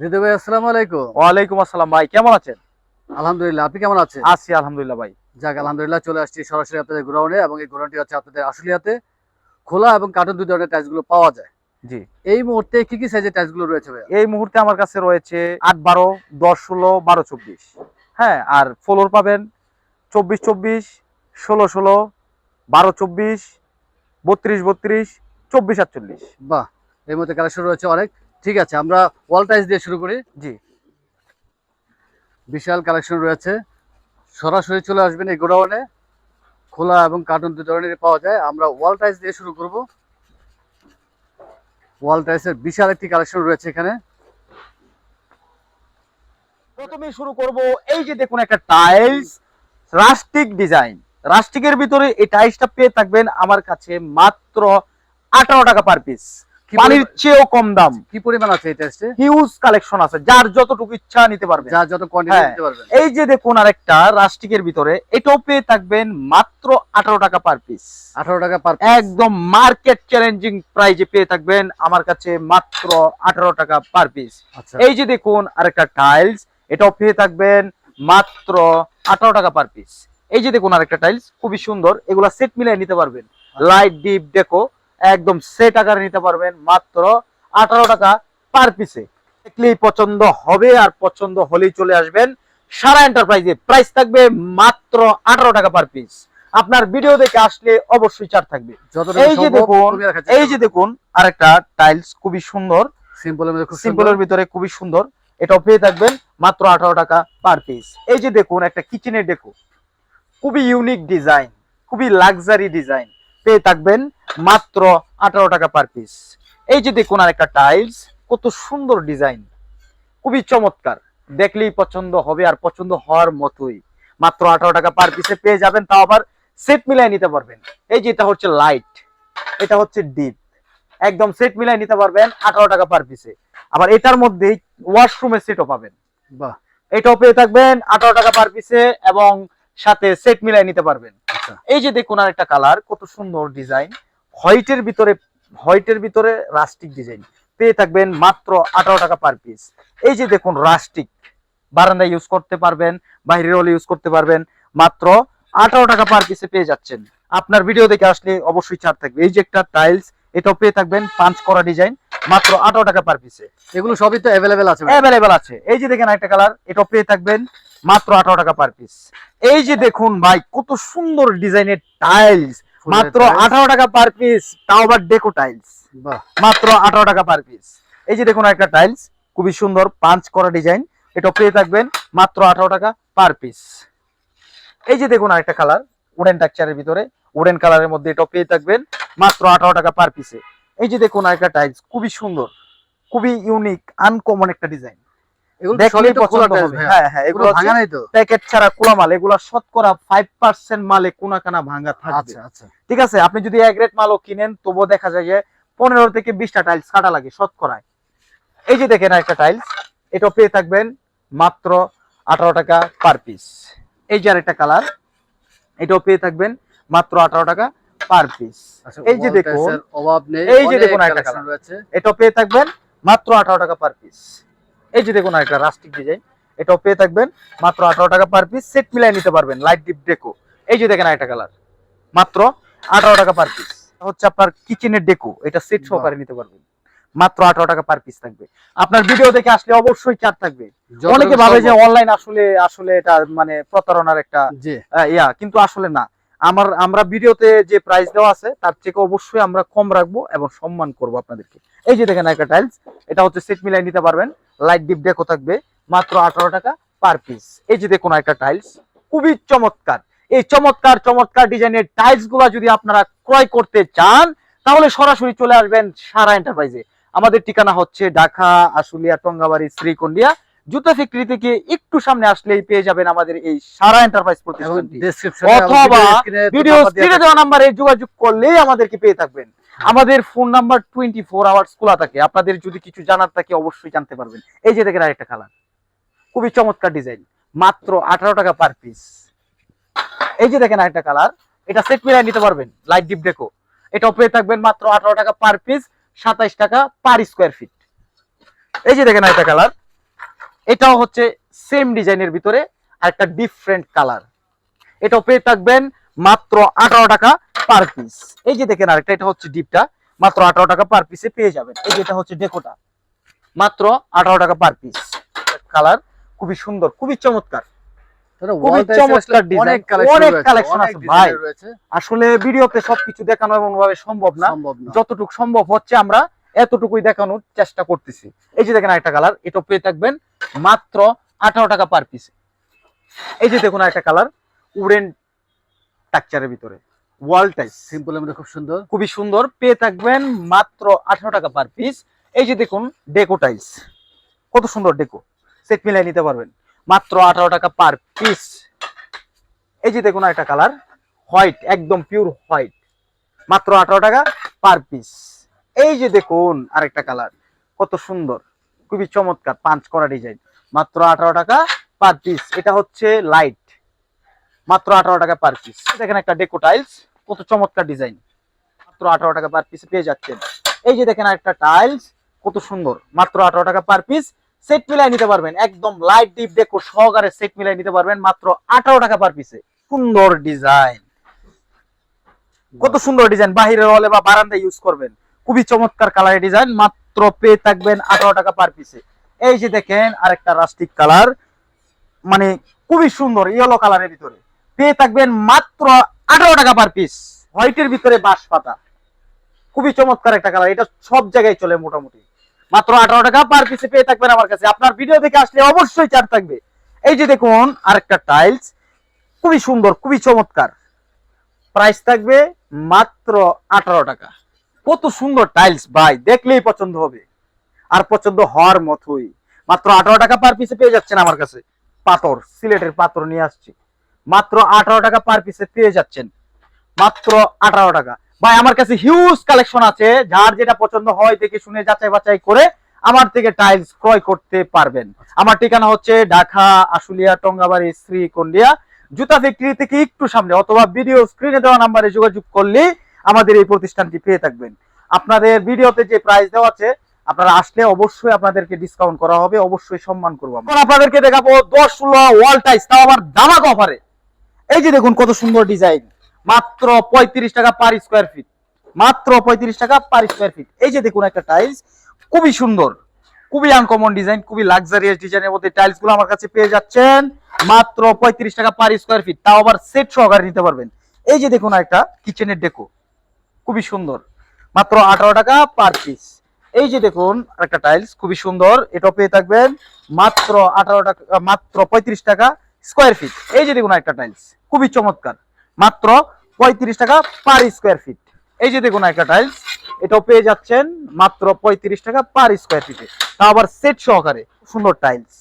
হৃদয় ভাই আসসালামু আলাইকুম। ওয়ালাইকুম আসসালাম ভাই কেমন আছেন? আলহামদুলিল্লাহ আপনি কেমন আছেন? আছি আলহামদুলিল্লাহ ভাই। যাক আলহামদুলিল্লাহ চলে আসছি সরাসরি আপনাদের গোডাউনে এবং এই গোডাউনটি হচ্ছে আপনাদের আশুলিয়াতে। খোলা এবং কার্টন দুই ধরনের টাইলসগুলো পাওয়া যায়। জি। এই মুহূর্তে কি কি সাইজের টাইলসগুলো রয়েছে ভাইয়া? এই মুহূর্তে আমার কাছে রয়েছে আট বারো দশ ষোলো বারো চব্বিশ। হ্যাঁ আর ফ্লোর পাবেন চব্বিশ চব্বিশ ষোলো ষোলো বারো চব্বিশ বত্রিশ বত্রিশ চব্বিশ আটচল্লিশ। বাহ এই মুহূর্তে কালেকশন রয়েছে অনেক। ঠিক আছে আমরা ওয়াল টাইলস দিয়ে শুরু করি। জি। বিশাল কালেকশন রয়েছে। সরাসরি চলে আসবেন এই গোডাউনে খোলা এবং কার্টুন দু ধরনের পাওয়া যায়। আমরা ওয়াল টাইলস দিয়ে শুরু করব। ওয়াল টাইলসের বিশাল একটি কালেকশন রয়েছে এখানে। প্রথমে শুরু করব এই যে দেখুন একটা টাইলস রাস্টিক ডিজাইন রাস্টিকের ভিতরে এই টাইলসটা পেয়ে থাকবেন আমার কাছে মাত্র আঠারো টাকা পার পিস পানির চেয়েও কম দাম। কি পরিমাণ আছে এই হিউজ কালেকশন আছে যার যতটুকু ইচ্ছা নিতে পারবেন। যা যত কোয়ান্টিটি হ্যাঁ। নিতে এই যে দেখুন আরেকটা রাস্টিকের ভিতরে এটাও পেয়ে থাকবেন মাত্র আঠারো টাকা পার পিস আঠারো টাকা পার একদম মার্কেট চ্যালেঞ্জিং প্রাইজে পেয়ে থাকবেন আমার কাছে মাত্র আঠারো টাকা পার পিস আচ্ছা। এই যে দেখুন আরেকটা টাইলস এটাও পেয়ে থাকবেন মাত্র আঠারো টাকা পার পিস এই যে দেখুন আরেকটা টাইলস খুবই সুন্দর এগুলা সেট মিলিয়ে নিতে পারবেন। লাইট ডিপ ডেকো একদম সেট আকারে নিতে পারবেন মাত্র আঠারো টাকা পার পিসে দেখলেই পছন্দ হবে আর পছন্দ হলেই চলে আসবেন। সারা এন্টারপ্রাইজে প্রাইস থাকবে মাত্র আঠারো টাকা পার পিস আপনার ভিডিও দেখে আসলে অবশ্যই চার থাকবে। এই যে দেখুন এই যে দেখুন আরেকটা টাইলস খুবই সুন্দর। সিম্পলের মধ্যে খুব সিম্পলের ভিতরে খুবই সুন্দর। এটাও পেয়ে থাকবেন মাত্র আঠারো টাকা পার পিস এই যে দেখুন একটা কিচেনের ডেকো খুবই ইউনিক ডিজাইন খুবই লাক্সারি ডিজাইন পেয়ে থাকবেন মাত্র আঠারো টাকা পার পিস এই যে দেখুন আর একটা টাইলস কত সুন্দর ডিজাইন খুবই চমৎকার। দেখলেই পছন্দ হবে আর পছন্দ হওয়ার মতোই। মাত্র আঠারো টাকা পার পিসে পেয়ে যাবেন তাও আবার সেট মিলাই নিতে পারবেন। এই যে এটা হচ্ছে লাইট এটা হচ্ছে ডিপ একদম সেট মিলাই নিতে পারবেন আঠারো টাকা পার পিসে আবার এটার মধ্যেই ওয়াশরুমের সেটও পাবেন। বাহ। এটাও পেয়ে থাকবেন আঠারো টাকা পার পিসে এবং সাথে সেট মিলাই নিতে পারবেন। এই যে দেখুন আর একটা কালার কত সুন্দর ডিজাইন হোয়াইটের ভিতরে হোয়াইটের ভিতরে রাস্টিক ডিজাইন পেয়ে থাকবেন মাত্র আঠারো টাকা পার পিস এই যে দেখুন রাস্টিক বারান্দায় ইউজ করতে পারবেন বাইরের হলে ইউজ করতে পারবেন। মাত্র আঠারো টাকা পার পিসে পেয়ে যাচ্ছেন। আপনার ভিডিও দেখে আসলে অবশ্যই ছাড় থাকবে। এই যে একটা টাইলস এটাও পেয়ে থাকবেন পাঁচ করা ডিজাইন মাত্র আঠারো টাকা পার পিসে এগুলো সবই তো অ্যাভেলেবেল আছে অ্যাভেলেবেল আছে। এই যে দেখেন একটা কালার এটাও পেয়ে থাকবেন মাত্র আঠারো টাকা পার পিস এই যে দেখুন ভাই কত সুন্দর ডিজাইনের টাইলস মাত্র আঠারো টাকা পার পিস তাও আবার ডেকো টাইলস মাত্র আঠারো টাকা পার পিস এই যে দেখুন একটা টাইলস খুবই সুন্দর পাঁচ করা ডিজাইন এটা পেয়ে থাকবেন মাত্র আঠারো টাকা পার পিস এই যে দেখুন আরেকটা কালার উডেন টেক্সচারের ভিতরে উডেন কালারের মধ্যে এটা পেয়ে থাকবেন মাত্র আঠারো টাকা পার পিসে এই যে দেখুন আরেকটা টাইলস খুবই সুন্দর খুবই ইউনিক আনকমন একটা ডিজাইন এগুলো সবই তো খোলা টাইলস হ্যাঁ হ্যাঁ এগুলো এগুলো ভাঙা নাই তো? প্যাকেট ছাড়া খোলা মাল এগুলো শতকরা ফাইভ পার্সেন্ট মালে কোনা কানা ভাঙা থাকবে। আচ্ছা আচ্ছা। ঠিক আছে আপনি যদি এক রেট মালও কিনেন তবুও দেখা যায় যে পনেরো থেকে বিশটা টাইলস কাটা লাগে শতকরায় এই যে দেখেন একটা টাইলস এটা পেয়ে থাকবেন মাত্র আঠারো টাকা পার পিস এই যে আরেকটা কালার এটাও পেয়ে থাকবেন মাত্র আঠারো টাকা পার পিস আচ্ছা এই যে wall দেখুন, অভাব নেই এই যে দেখুন একটা। রয়েছে। এটাও পেয়ে থাকবেন মাত্র আঠারো টাকা পার পিস এই যে দেখুন আরেকটা রাস্টিক ডিজাইন এটাও পেয়ে থাকবেন। মাত্র আঠারো টাকা পার পিস সেট মিলাই নিতে পারবেন লাইট ডিপ ডেকো এই যে দেখেন আরেকটা কালার মাত্র আঠারো টাকা পার পিস হচ্ছে আপনার কিচেনের ডেকো এটা সেট সহকারে নিতে পারবেন। মাত্র আঠারো টাকা পার পিস থাকবে। আপনার ভিডিও দেখে আসলে অবশ্যই চার থাকবে। অনেকে ভাবে যে অনলাইন আসলে আসলে এটা মানে প্রতারণার একটা ইয়া কিন্তু আসলে না। আমার, আমরা ভিডিওতে যে প্রাইস দেওয়া আছে, তার থেকে অবশ্যই আমরা কম রাখব এবং সম্মান করব আপনাদেরকে। এই যে দেখেন একটা টাইলস এটা হচ্ছে সেট মিলাই নিতে পারবেন। লাইট ডিপ ডেকো থাকবে, মাত্র আঠারো টাকা পার পিস এই যে দেখুন একটা টাইলস খুবই চমৎকার। এই চমৎকার চমৎকার ডিজাইনের টাইলসগুলা যদি আপনারা ক্রয় করতে চান, তাহলে সরাসরি চলে আসবেন সারা এন্টারপ্রাইজে আমাদের ঠিকানা হচ্ছে ঢাকা, আশুলিয়া, টঙ্গাবাড়ি, শ্রীকন্ডিয়া। জুতা ফ্যাক্টরি থেকে একটু সামনে আসলেই পেয়ে যাবেন আমাদের এই সারা এন্টারপ্রাইজ প্রতিষ্ঠানটি। অথবা ভিডিও স্ক্রিনে দেওয়া নাম্বারে যোগাযোগ করলেই আমাদেরকে পেয়ে থাকবেন। আমাদের phone number twenty four hours খোলা থাকে। আপনাদের যদি কিছু জানার থাকে অবশ্যই জানতে পারবেন। এই যে দেখেন আরেকটা কালার খুবই চমৎকার ডিজাইন মাত্র আঠারো টাকা পার পিস এই যে দেখেন আরেকটা কালার এটা সেট মিলাই নিতে পারবেন। লাইট ডিপ ডেকো এটাও পেয়ে থাকবেন মাত্র আঠারো টাকা পার পিস সাতাইশ টাকা পার স্কোয়ার ফিট এই যে দেখেন আরেকটা কালার এটাও হচ্ছে সেম ডিজাইনের ভিতরে আর একটা ডিফারেন্ট কালার এটাও পেয়ে থাকবেন মাত্র আঠারো টাকা পার পিস এই যে দেখেন আরেকটা এটা হচ্ছে ডিপটা মাত্র আঠারো টাকা পার পিসে পেয়ে যাবেন। এই যে এটা হচ্ছে ডেকোটা মাত্র আঠারো টাকা পার পিস কালার খুবই সুন্দর খুবই চমৎকার। আসলে ভিডিওতে সবকিছু দেখানো এমন ভাবে সম্ভব না। যতটুকু সম্ভব হচ্ছে আমরা এতটুকুই দেখানোর চেষ্টা করতেছি। এই যে দেখেন একটা কালার এটা পেয়ে থাকবেন মাত্র আঠারো টাকা পার পিসে এই যে দেখুন একটা কালার উডেন স্ট্রাকচারের ভিতরে। ওয়াল টাইস সিম্পল মধ্যে খুব সুন্দর। খুবই সুন্দর। পেয়ে থাকবেন মাত্র আঠারো টাকা পার পিস এই যে দেখুন ডেকো টাইলস কত সুন্দর ডেকো সেট মিলাই নিতে পারবেন। মাত্র আঠারো টাকা পার পিস এই যে দেখুন একটা কালার হোয়াইট একদম পিওর হোয়াইট মাত্র আঠারো টাকা পার পিস এই যে দেখুন আরেকটা কালার কত সুন্দর। খুবই চমৎকার পাঁচ করা ডিজাইন মাত্র আঠারো টাকা পার পিস এটা হচ্ছে লাইট মাত্র আঠারো টাকা পার পিস দেখেন একটা ডেকো টাইলস কত চমৎকার ডিজাইন মাত্র আঠারো টাকা পার পিস পেয়ে যাচ্ছেন। এই যে দেখেন একটা টাইলস কত সুন্দর। মাত্র আঠারো টাকা পার পিস সেট মিলাই নিতে পারবেন। একদম লাইট ডিপ ডেকো সহকারে সেট মিলাই নিতে পারবেন। মাত্র আঠারো টাকা পার পিসে সুন্দর ডিজাইন কত সুন্দর ডিজাইন বাহিরের বা বারান্দায় ইউজ করবেন। খুবই চমৎকার কালারের ডিজাইন মাত্র পেয়ে থাকবেন আঠারো টাকা পার পিসে এই যে দেখেন, আরেকটা রাস্টিক কালার মানে খুবই সুন্দর ইয়েলো কালারের ভিতরে। পেয়ে থাকবেন মাত্র আঠারো টাকা পার পিস হোয়াইটের ভিতরে বাঁশ পাতা। খুবই চমৎকার একটা কালার এটা সব জায়গায় চলে মোটামুটি। মাত্র আঠারো টাকা পার পিসে পেয়ে থাকবেন আমার কাছে। আপনার ভিডিও দেখে আসলে অবশ্যই চার থাকবে। এই যে দেখুন, আরেকটা টাইলস খুবই সুন্দর, খুবই চমৎকার। প্রাইস থাকবে মাত্র আঠারো টাকা। কত সুন্দর টাইলস ভাই, দেখলেই পছন্দ হবে। আর পছন্দ হওয়ার মতোই। মাত্র আঠারো টাকা পার পিসে পেয়ে যাচ্ছেন আমার কাছে। পাথর, সিলেটের পাথর নিয়ে আসছি। মাত্র আঠারো টাকা পার পিসে পেয়ে যাচ্ছেন। মাত্র আঠারো টাকা। ভাই, আমার কাছে হিউজ কালেকশন আছে। যার যেটা পছন্দ হয় দেখে শুনে যাচাই বাছাই করে আমার থেকে টাইলস ক্রয় করতে পারবেন। আমার ঠিকানা হচ্ছে ঢাকা, আশুলিয়া, টঙ্গাবাড়ি, শ্রীকন্ডিয়া। জুতা ফ্যাক্টরি থেকে একটু সামনে অথবা ভিডিও স্ক্রিনে দেওয়া নাম্বারে যোগাযোগ করলে আমাদের এই প্রতিষ্ঠানটি পেয়ে থাকবেন। আপনাদের ভিডিওতে যে প্রাইস দেওয়া আছে, আপনারা আসলে অবশ্যই আপনাদেরকে ডিসকাউন্ট করা হবে, অবশ্যই সম্মান করব আমরা। আপনাদেরকে দেখাবো দশ ষোলো ওয়াল টাইস তাও আবার দামাক অফারে এই যে দেখুন কত সুন্দর ডিজাইন মাত্র পঁয়ত্রিশ টাকা পার স্কোয়ার ফিট মাত্র পঁয়ত্রিশ টাকা পার স্কোয়ার ফিট এই যে দেখুন একটা টাইলস খুবই সুন্দর, খুবই আনকমন ডিজাইন খুবই লাক্সারিয়াস ডিজাইনের মধ্যে টাইলসগুলো আমার কাছে পেয়ে যাচ্ছেন, মাত্র পঁয়ত্রিশ টাকা পার স্কোয়ার ফিট তাও আবার সেট সহকারে নিতে পারবেন। এই যে দেখুন একটা কিচেনের ডেকো খুবই সুন্দর। মাত্র আঠারো টাকা পার পিস এই যে দেখুন একটা টাইলস খুবই সুন্দর। এটা পেয়ে থাকবেন মাত্র আঠারো টাকা মাত্র পঁয়ত্রিশ টাকা স্কোয়ার ফিট এই যে দেখুন একটা টাইলস খুবই চমৎকার। মাত্র পঁয়ত্রিশ টাকা পার স্কোয়ার ফিট এই যে দেখুন একটা টাইলস এটাও পেয়ে যাচ্ছেন মাত্র পঁয়ত্রিশ টাকা পার স্কোয়ার ফিটে তা আবার সেট সহকারে, সুন্দর টাইলস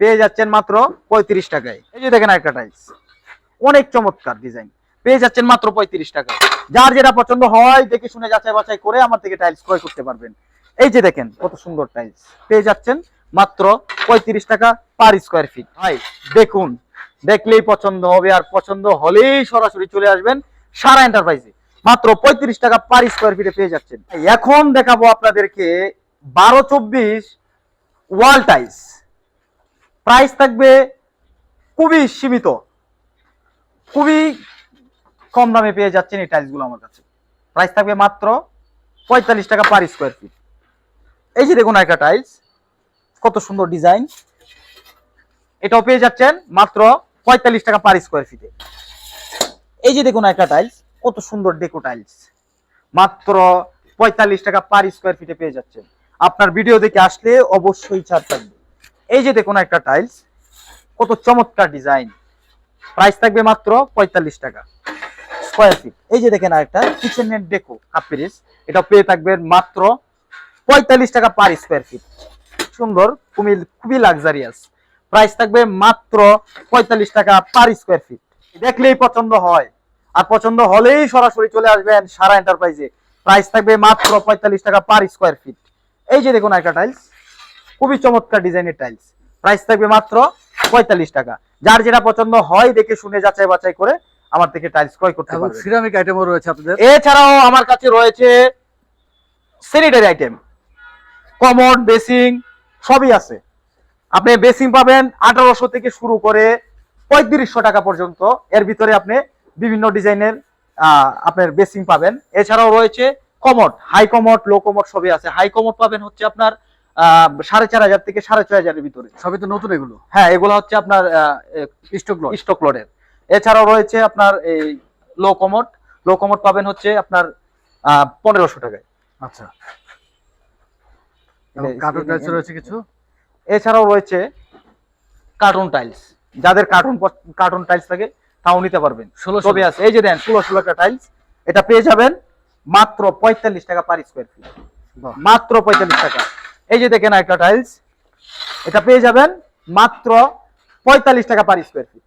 পেয়ে যাচ্ছেন মাত্র পঁয়ত্রিশ টাকায়। এই যে দেখেন একটা টাইলস অনেক চমৎকার ডিজাইন পেয়ে যাচ্ছেন মাত্র পঁয়ত্রিশ টাকা। যার যেটা পছন্দ হয়, দেখে শুনে যাচাই বাছাই করে আমার থেকে টাইলস ক্রয় করতে পারবেন। এই যে দেখেন, কত সুন্দর টাইলস পেয়ে যাচ্ছেন মাত্র পঁয়ত্রিশ টাকা পার স্কোয়ার ফিট ভাই, দেখুন, দেখলেই পছন্দ হবে আর পছন্দ হলেই সরাসরি চলে আসবেন সারা এন্টারপ্রাইজে মাত্র পঁয়ত্রিশ টাকা পার স্কোয়ার ফিটে পেয়ে যাচ্ছেন। এখন দেখাবো আপনাদেরকে বারো চব্বিশ ওয়াল টাইলস প্রাইস থাকবে খুবই সীমিত। খুবই কম দামে পেয়ে যাচ্ছেন এই টাইলসগুলো আমার কাছে। প্রাইস থাকবে মাত্র পঁয়তাল্লিশ টাকা পার স্কোয়ার ফিট এই যে দেখুন একটা টাইলস কত সুন্দর ডিজাইন এটাও পেয়ে যাচ্ছেন মাত্র পঁয়তাল্লিশ টাকা পার স্কোয়ার ফিটে এই যে দেখুন একটা টাইলস কত সুন্দর ডেকো টাইলস মাত্র পঁয়তাল্লিশ টাকা পার স্কোয়ার ফিটে পেয়ে যাচ্ছেন। আপনার ভিডিও দেখে আসলে অবশ্যই ছাড় থাকবে। এই যে দেখুন একটা টাইলস কত চমৎকার ডিজাইন প্রাইস থাকবে মাত্র পঁয়তাল্লিশ টাকা। স্কোয়ার এই যে দেখেন আরেকটা কিচেনের ডেকো কাপিরিস এটা পেয়ে মাত্র পঁয়তাল্লিশ টাকা পার স্কোয়ার ফিট সুন্দর, খুবই লাক্সারিয়াস প্রাইস থাকবে মাত্র পঁয়তাল্লিশ টাকা পার স্কোয়ার ফিট দেখলেই পছন্দ হয়। আর পছন্দ হলেই সরাসরি চলে আসবেন সারা এন্টারপ্রাইজে প্রাইস থাকবে মাত্র পঁয়তাল্লিশ টাকা পার স্কোয়ার ফিট এই যে দেখুন একটা টাইলস খুবই চমৎকার ডিজাইনের টাইলস প্রাইস থাকবে মাত্র পঁয়তাল্লিশ টাকা। যার যেটা পছন্দ হয় দেখে শুনে যাচাই বাছাই করে আমার থেকে টাইলস ক্রয় করতে পারবেন সিরামিক আইটেমও রয়েছে আপনাদের। এছাড়াও আমার কাছে রয়েছে স্যানিটারি আইটেম কমন বেসিং সবই আছে। আপনি বেসিং পাবেন আঠারোশো থেকে শুরু করে পঁয়ত্রিশশো টাকা পর্যন্ত। এর ভিতরে আপনি বিভিন্ন ডিজাইনের আপনার বেসিং পাবেন। এছাড়াও রয়েছে commode high commode low commode সবই আছে। হাই কমোড পাবেন হচ্ছে আপনার আহ, সাড়ে চার হাজার থেকে সাড়ে ছয় হাজারের ভিতরে। সবই তো নতুন এগুলো? হ্যাঁ এগুলো হচ্ছে আপনার স্টক লট স্টক লোডের এছাড়াও রয়েছে আপনার এই লো কমোড লো কমোড পাবেন হচ্ছে আপনার পনেরোশো টাকায়। আচ্ছা। কার্টুন টাইলস রয়েছে কিছু? এছাড়াও রয়েছে কার্টুন টাইলস যাদের কার্টুন কার্টুন টাইলস থাকে তাও নিতে পারবেন। ষোলো ছবি আছে এই যে দেন ষোলো ষোলো একটা টাইলস এটা পেয়ে যাবেন মাত্র পঁয়তাল্লিশ টাকা পার স্কোয়ার ফিট মাত্র পঁয়তাল্লিশ টাকা। এই যে দেখেন একটা টাইলস এটা পেয়ে যাবেন মাত্র পঁয়তাল্লিশ টাকা পার স্কোয়ার ফিট